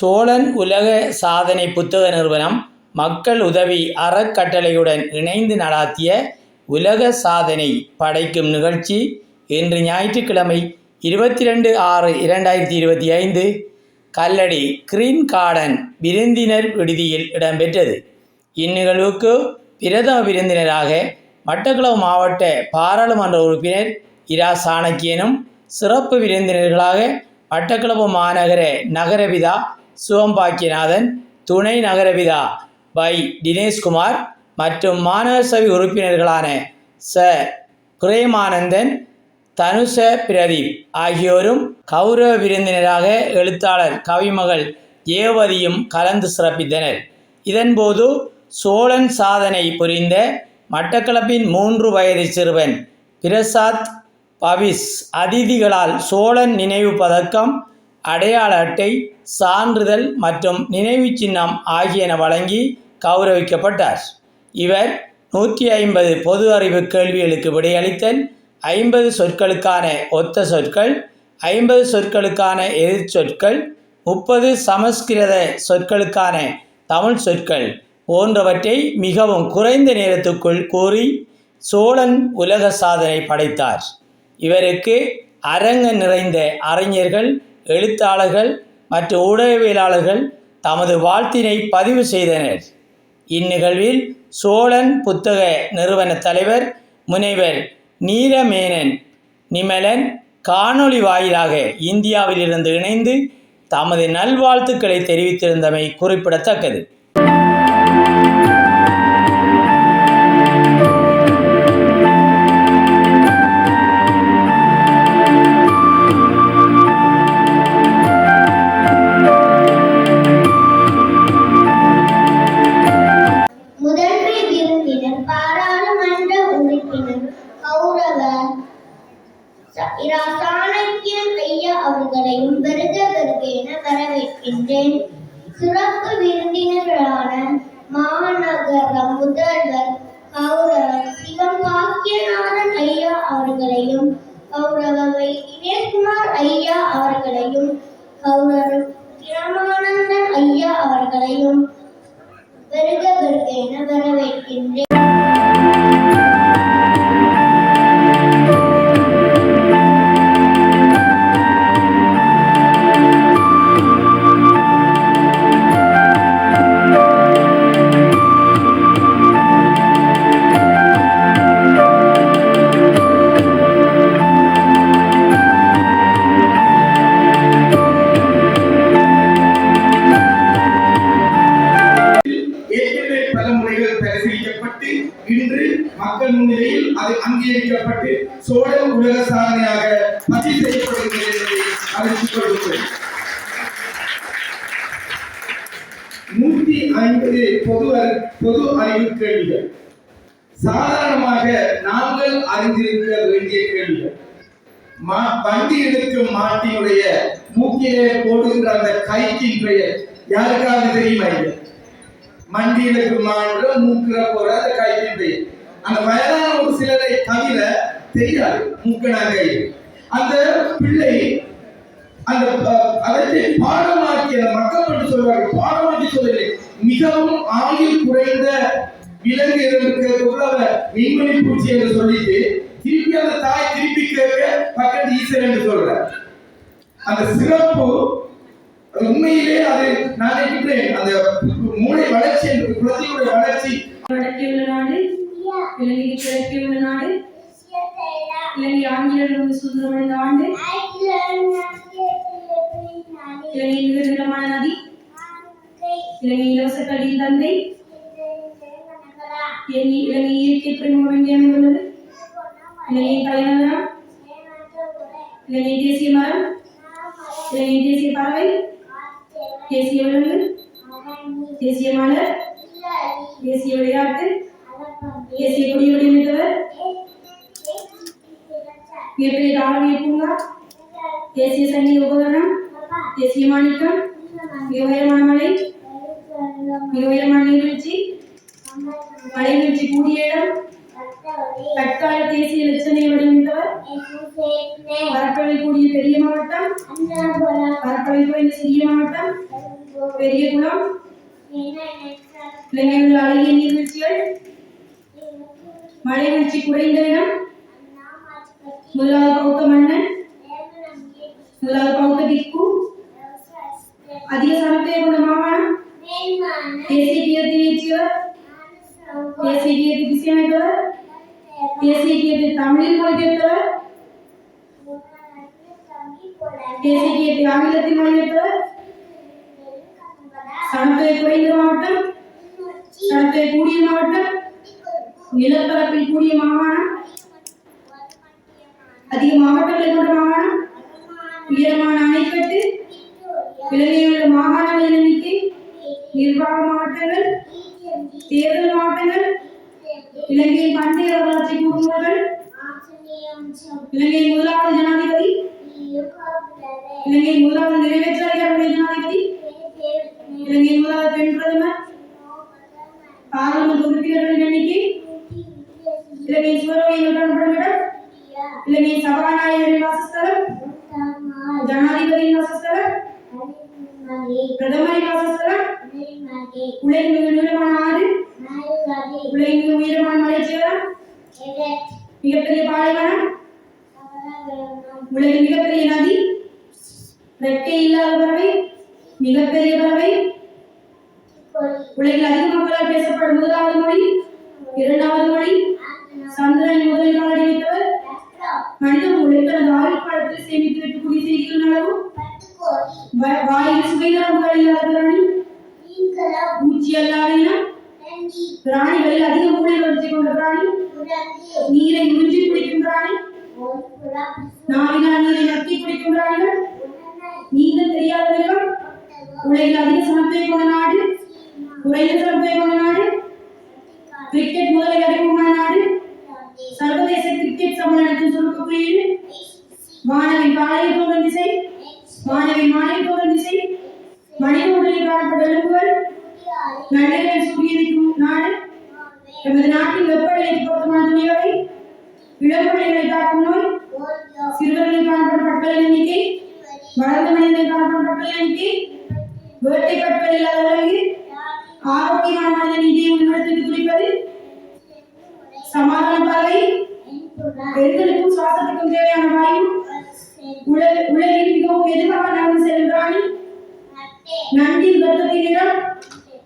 சோழன் உலக சாதனை புத்தக நிறுவனம் மக்கள் உதவி அறக்கட்டளையுடன் இணைந்து நடாத்திய உலக சாதனை படைக்கும் நிகழ்ச்சி இன்று ஞாயிற்றுக்கிழமை இருபத்தி ரெண்டு ஆறு இரண்டாயிரத்தி இருபத்தி ஐந்து கல்லடி கிரீன் கார்டன் விருந்தினர் விடுதியில் இடம்பெற்றது. இந்நிகழ்வுக்கு பிரதம விருந்தினராக மட்டக்களப்பு மாவட்ட பாராளுமன்ற உறுப்பினர் இரா சாணக்கியனும் சிறப்பு விருந்தினர்களாக மட்டக்களப்பு மாநகர நகரபிதா சிவம்பாக்கியநாதன் துணை நகரவிதா வை தினேஷ்குமார் மற்றும் மாநகர சபை உறுப்பினர்களான ச. பிரேமானந்தன் தனுஷ பிரதீப் ஆகியோரும் கௌரவ விருந்தினராக எழுத்தாளர் கவிமகள் ஏவதியும் கலந்து சிறப்பித்தனர். இதன்போது சோழன் சாதனை புரிந்த மட்டக்களப்பின் மூன்று வயது சிறுவன் பிரசாத் பவிஸ் அதிதிகளால் சோழன் நினைவு பதக்கம் அடையாள அட்டை சான்றிதழ் மற்றும் நினைவு சின்னம் ஆகியன வழங்கி கௌரவிக்கப்பட்டார். இவர் நூற்றி ஐம்பது பொது அறிவு கேள்விகளுக்கு விடையளித்தல் ஐம்பது சொற்களுக்கான ஒத்த சொற்கள் ஐம்பது சொற்களுக்கான எதிர் சொற்கள் முப்பது சமஸ்கிருத சொற்களுக்கான தமிழ் சொற்கள் போன்றவற்றை மிகவும் குறைந்த நேரத்துக்குள் கூறி சோழன் உலக சாதனை படைத்தார். இவருக்கு அரங்க நிறைந்த அறிஞர்கள் எழுத்தாளர்கள் மற்றும் ஊடகவியலாளர்கள் தமது வாழ்த்தினை பதிவு செய்தனர். இந்நிகழ்வில் சோழன் புத்தக நிறுவன தலைவர் முனைவர் நீலமேனன் நிமலன் காணொளி வாயிலாக இந்தியாவிலிருந்து இணைந்து தமது நல்வாழ்த்துக்களை தெரிவித்திருந்தமை குறிப்பிடத்தக்கது. இரா சாணக்கியன் ஐயா அவர்களையும் வருக வருக என வரவேற்கின்றேன். சிறப்பு விருந்தினர்களான மாநகர முதல்வர் கௌரவர் சிவம் பாக்கியநாதன் ஐயா அவர்களையும் கௌரவ வினயகுமார் ஐயா அவர்களையும் கௌரவர் பிரமானந்தன் ஐயா அவர்களையும் வருக வருக என வரவேற்கின்றேன். இன்று மக்கள் முன்னிலையில் அது அங்கீகரிக்கப்பட்டு சோழ உலக சாதனையாக பதிவு செய்யப்படுகிறது என்பதை அறிவித்துக் கொள்கிறேன் ஐம்பது பொது பொது அறிவு கேள்விகள். சாதாரணமாக நாங்கள் அறிந்திருக்க வேண்டிய கேள்விகள். மா- வண்டி எடுக்கும் மாட்டினுடைய மூக்கிலே போடுகின்ற அந்த கைக்கின் பெயர் யாருக்காவது தெரியுமா இல்லை மண்டியிலுக்கு மாநில மூக்குல போற அந்த கைத்தின் அந்த வயதான ஒரு சிலரை தவிர தெரியாது மூக்கனாக அந்த பிள்ளை அந்த அஹ், பாடமாக்கி அந்த மக்கள் சொல்வார்கள் பாடமாக்கி சொல்லவில்லை. மிகவும் ஆயுள் குறைந்த விலங்கு இருக்கிறதுக்குள்ள அவர் மின்மணி பூச்சி என்று சொல்லிட்டு திருப்பி அந்த தாய் திருப்பி கேட்க பக்கத்து ஈஸ்வரன் என்று சொல்றார். அந்த சிறப்பு உண்மையிலே அது நான் வளர்ச்சி என்று குழந்தையுடைய வளர்ச்சி வடக்கியுள்ள நாடு இலங்கைக்கு கிழக்கியுள்ள நாடு இலங்கை ஆங்கிலேயர்கள் சுதந்திரமடைந்த ஆண்டு இலங்கை மிக நீளமான நதி இலங்கை இலவச கல்வியின் தந்தை இலங்கை இலங்கை இயற்கை பிரமுகம் எங்கே அமைந்துள்ளது இலங்கையின் தலைநகரம் இலங்கை தேசிய மரம் இலங்கை தேசிய பறவை தேசிய விலங்கு தேசிய மலர் தேசிய விளையாட்டு தேசிய கொடி வடிவமைத்தவர் மிகப்பெரிய தாவணிய பூங்கா தேசிய சங்கீத உபகரணம் தேசிய மாணிக்கம் மிக உயரமான மலை மிக உயரமான நீர்வீழ்ச்சி மலைவீழ்ச்சி கூடிய இடம் தற்கால தேசிய லட்சணை வடிவமைத்தவர் பரப்பளவில் கூடிய பெரிய மாவட்டம் பரப்பளவில் கூடிய சிறிய மாவட்டம் பெரிய குளம் உள்ள அழகிய நீர்வீழ்ச்சிகள் மழை வீழ்ச்சி குறைந்த இடம் முதலாவது பௌத்த மன்னன் முதலாவது பௌத்த திக்கு அதிக சனத்தை கொண்ட மாகாணம் தேசிய கீதத்தை இயற்றியவர் தேசிய கீதத்தை இசையமைத்தவர் தேசிய கீதத்தை தமிழில் மொழிபெயர்த்தவர் தேசிய கீதத்தை ஆங்கிலத்தில் மொழிபெயர்த்தவர் சனத்தொகை குறைந்த மாவட்டம் சனத்தொகை கூடிய மாவட்டம் நிலப்பரப்பில் கூடிய மாகாணம் அதிக மாவட்டங்களை கொண்ட மாகாணம் உயரமான அணைக்கட்டு இலங்கையில் மாகாணங்கள் எண்ணிக்கை நிர்வாக மாவட்டங்கள் தேர்தல் மாவட்டங்கள் இலங்கையின் பண்டைய வரலாற்றை கூறுபவர்கள் இலங்கையின் முதலாவது ஜனாதிபதி இலங்கையின் முதலாவது நிறைவேற்ற ஜனாதிபதி உலகின் உயரமான மலைச்சிகரம் மிகப்பெரிய பாலைவனம்? உலகின் மிகப்பெரிய நதி? ரெக்கை இல்லாத பறவை? மிகப்பெரிய பறவை? உலகில் அதிக மக்களால் பேசப்படும் முதலாவது மொழி? இரண்டாவது மொழி? சந்திரன் முதலில் காலடி வைத்தவர்? மனித மூளை தனது ஆயுள் காலத்தில் சேமித்து வைக்கக்கூடிய செய்திகளின் அளவு? வ- வாயில் சுவை நரம்புகள் இல்லாத பூச்சி அல்லாத இனம்? பிராணிகளில் அதிக மூளை வளர்ச்சி கொண்ட பிராணி? நீரை உறிஞ்சி குடிக்கும் பிராணி? நாவினால் நீரை நக்கி குடிக்கும் பிராணிகள்? நீங்கள் தெரியாதவர்கள் உலகில் அதிக சமத்தை கொண்ட நாடு? குறைந்த சமத்தை கொண்ட நாடு? கிரிக்கெட் முதலில் அறிமுகமான நாடு? சர்வதேச கிரிக்கெட் சம்மேளனத்தின் சுருக்க குறியீடு? மாணவின் காலையில் தோன்றும் திசை? மாணவி மாலை தோன்றும் திசை? உலகில் மிகவும் எதிர்பார்க்க நடந்து செல்லும் பிராணி நண்டின் ரத்தத்தின் நிறம்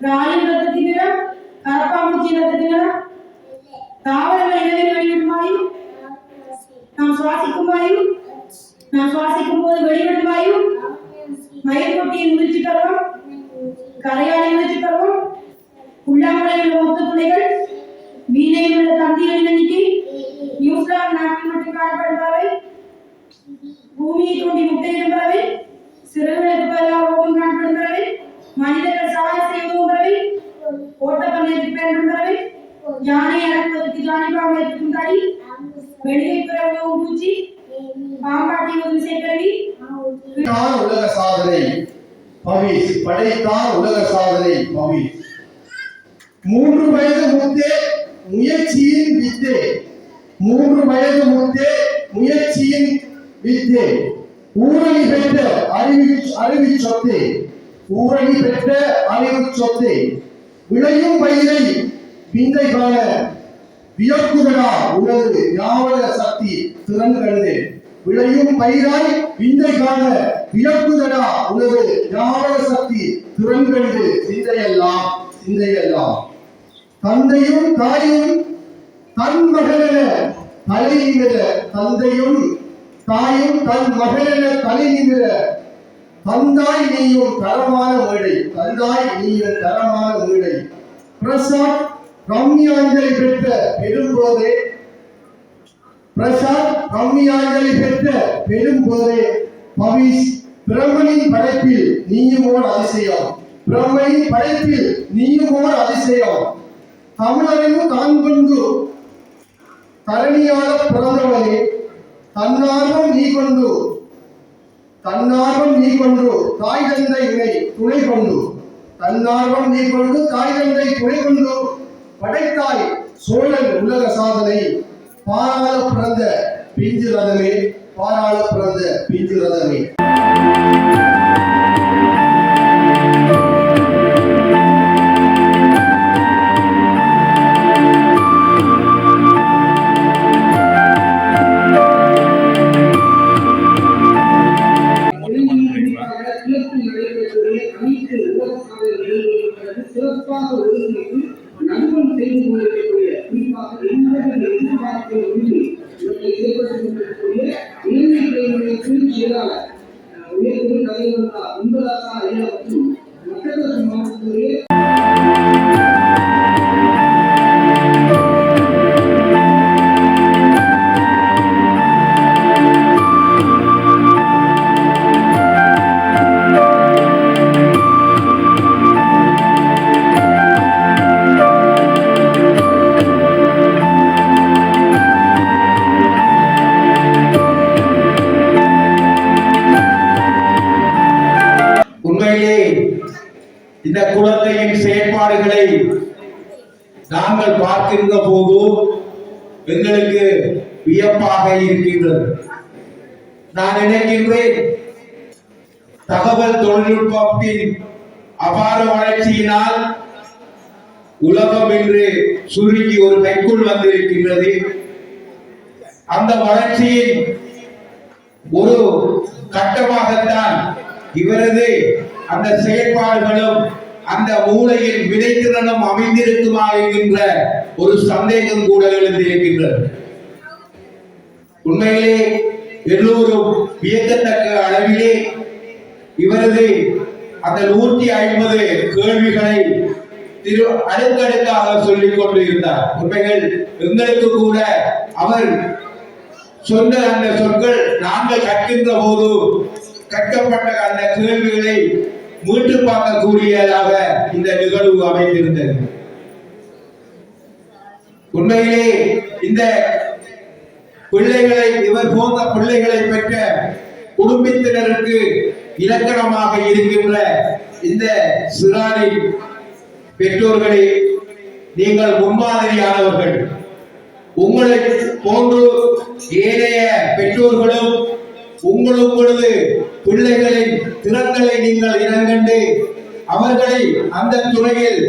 ராலின் ரத்தத்தின் நிறம் கரப்பாம்பூச்சியின் ரத்தத்தின் நிறம் தாவரங்கள் இனவில் வெளியிடும் வாயு நாம் சுவாசிக்கும் வாயு நாம் சுவாசிக்கும் போது வெளிவிடும் வாயு மயிர்கொட்டியின் முதிர்ச்சி பருவம் கரையாளின் முதிர்ச்சி பருவம் உள்ளாமலையில் உள்ள மொத்த துளைகள் வீணையில் உள்ள தந்திகளின் எண்ணிக்கை நியூசிலாந்து நாட்டில் மட்டும் காணப்படும் பறவை பூமியை தோண்டி முட்டையிடும் பறவை சிறுகளுக்கு பதிலாக ஓட்டம் காணப்படும் பறவை மனிதர்கள் சவாரி செய்வதும் பறவை ஓட்டப்பந்தயத்துக்கு பயன்படும் பறவை யானை அடக்குவதற்கு ஜானி பாம்பு தடி வெடிகை பெற பூச்சி பாம்பாட்டி ஒரு சேக்கருவி உலக சாதனை பவிஸ் படைத்தான் உலக சாதனை பவிஸ் மூன்று வயது முத்தே முயற்சியின் வித்தே மூன்று வயது முத்தே முயற்சியின் வித்தே ஊரணி பெற்ற அறிவி அறிவி சொத்தே. ஊரணி பெற்ற அறிவு சொத்தே. விளையும் பயிரை விந்தை காண வியக்குதடா உனது ஞாபக சக்தி திறன் விளையும் பயிராய் விந்தை காண வியக்குதடா உனது ஞாபக சக்தி திறன் சிந்தையெல்லாம் சிந்தையெல்லாம். தந்தையும் தாயும் தன் மகனென தலை தந்தையும் தாயும் தன் மகனென தலை தந்தாய் நீயும் தரமான மேடை தந்தாய் நீயும் தரமான மேடை. பிரசாத் ரம்யாஞ்சலி பெற்ற பெரும்போதே பிரசாத் ரம்யாஞ்சலி பெற்ற பெரும்போதே பவிஸ் பிரம்மனின் படைப்பில் நீயும் ஓர் அதிசயம். பிரம்மனின் படைப்பில் நீயும் ஓர் அதிசயம். தமிழரையும் தான் கொண்டு தரணியால பிறந்தவனே தன்னார்வம் நீ கொண்டு தன்னார்வம் நீ கொண்டு தாய் தந்தை இணை துணை கொண்டு. தன்னார்வம் நீ கொண்டு தாய் தந்தை துணை கொண்டு. படைத்தாய் சோழன் உலக சாதனை. பாராள பிறந்த பிஞ்சு ரதமே பாராள பிறந்த பிஞ்சு ரதமே. உயர்வு கலைஞர்கள் உண்பதாக ஐயா மற்றும் மாவட்டத்திலே இந்த குழந்தையின் செயற்பாடுகளை நாங்கள் பார்க்கின்ற போது எங்களுக்கு வியப்பாக இருக்கின்றது. நான் நினைக்கின்றேன் தகவல் தொழில்நுட்பத்தின் அபார வளர்ச்சியினால் உலகம் என்று சுருங்கி ஒரு கைக்குள் வந்திருக்கின்றது. அந்த வளர்ச்சியின் ஒரு கட்டமாகத்தான் இவரது அந்த செயற்பாடுகளும் அந்த மூளையில் விடைத்திறனும் அமைந்திருக்குமா என்கின்ற ஒரு சந்தேகம் கூட எழுந்திருக்கின்றது உண்மையிலே எல்லோரும் வியக்கத்தக்க அளவிலே இவரது அந்த நூற்றி ஐம்பது கேள்விகளை திரு அடுக்கடுக்காக சொல்லிக் கொண்டு இருந்தார் உண்மைகள் எங்களுக்கு கூட அவர் சொன்ன அந்த சொற்கள் நாங்கள் கற்கின்ற போது கற்கப்பட்ட அந்த கேள்விகளை மீட்டு பார்க்கக்கூடியதாக இந்த நிகழ்வு அமைந்திருந்தது. உண்மையிலே இந்த பிள்ளைகளை இவர் போன்ற பிள்ளைகளை பெற்ற குடும்பத்தினருக்கு இலக்கணமாக இருக்கின்ற இந்த சிறாரின் பெற்றோர்களே நீங்கள் முன்மாதிரியானவர்கள். உங்களை போன்று ஏனைய பெற்றோர்களும் உங்களும் பொழுது பிள்ளைகளின் திறன்களை நீங்கள் இனங்கண்டு அவர்களை அந்த துறையில்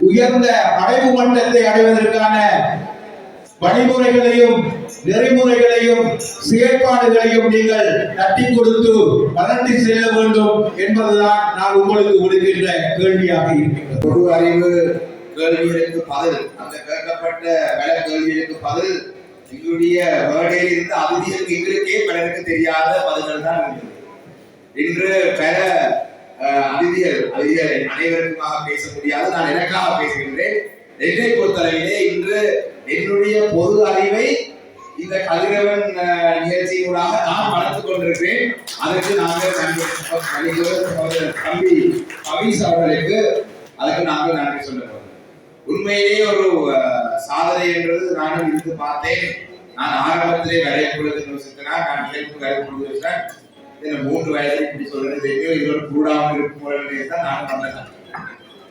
உயர்ந்த அடைவு மட்டத்தை அடைவதற்கான வழிமுறைகளையும் நெறிமுறைகளையும் செயற்பாடுகளையும் நீங்கள் தட்டி கொடுத்து வளர்த்தி செல்ல வேண்டும் என்பதுதான் நான் உங்களுக்கு விடுகின்ற கேள்வியாக இருக்கின்றது. பொது அறிவு கேள்விகளுக்கு பதில் அந்த கேட்கப்பட்ட பல கேள்விகளுக்கு பதில் எங்களுடைய வேர்டையில் இருந்து அதிதிகளுக்கு எங்களுக்கே பலருக்கு தெரியாத பதில்கள் தான் இன்று பல அஹ், அதிதிகள் அதிதிகள் அனைவருக்குமாக பேச முடியாது. நான் எனக்காக பேசுகின்றேன். என்னை பொறுத்தளவிலே இன்று என்னுடைய பொது அறிவை இந்த கதிரவன் அஹ், நிகழ்ச்சியினூடாக நான் வளர்த்துக் கொண்டிருக்கிறேன். அதற்கு நாங்கள் நன்றி. தம்பி கவிஸ் அவர்களுக்கு அதுக்கு நாங்கள் நன்றி சொல்ல உண்மையிலேயே ஒரு சாதனை என்றது நானும் இருந்து பார்த்தேன். நான் ஆரம்பத்திலே வரை பொழுது யோசித்தேன் நான் இயல்பு வரை பொழுது யோசித்தேன் இந்த மூன்று வயதில் இப்படி சொல்றது தெரியும் இதோட கூடாமல் இருக்கும் போல தான் நான் பண்ணேன்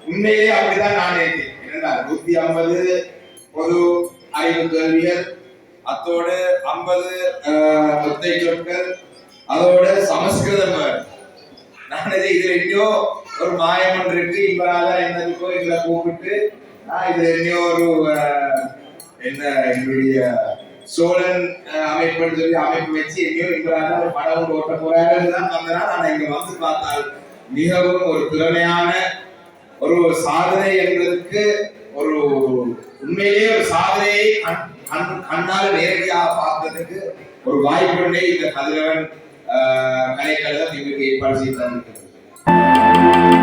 உண்மையிலேயே அப்படிதான் நான் நினைத்தேன். என்னடா நூத்தி ஐம்பது பொது அறிவு கேள்விகள் அத்தோடு ஐம்பது ஒத்தை சொற்கள் அதோட சமஸ்கிருதம் நான் இது இதுல எங்கேயோ ஒரு மாயம் ஒன்று இருக்கு. இவரால என்னதுக்கோ இதுல கூப்பிட்டு நான் இதுல ஒரு என்ன எங்களுடைய சோழன் அமைப்புன்னு சொல்லி அமைப்பு வச்சு எங்கேயோ எங்களால் ஒரு படம் ஓட்ட போறாருன்னு தான் வந்தனா நான் இங்க வந்து பார்த்தால் மிகவும் ஒரு திறமையான ஒரு சாதனை என்பதற்கு ஒரு உண்மையிலேயே ஒரு சாதனையை கண்- கண்ணால் நேரடியாக பார்த்ததுக்கு ஒரு வாய்ப்புண்டே இந்த கதிரவன் ஆஹ், கலைக்கழகம் எங்களுக்கு ஏற்பாடு செய்து தந்திருக்கிறது.